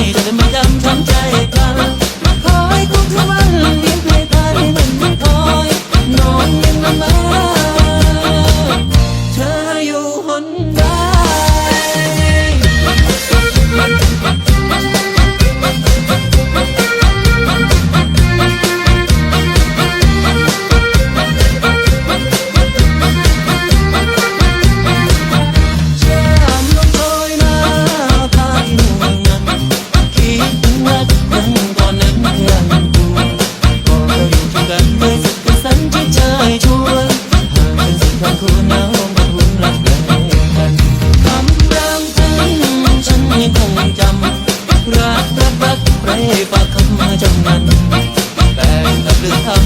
ไม่เธอไมาดังทำใจกลาง บักไรปากคำมาจำมันแต่งกัเรื่องท่า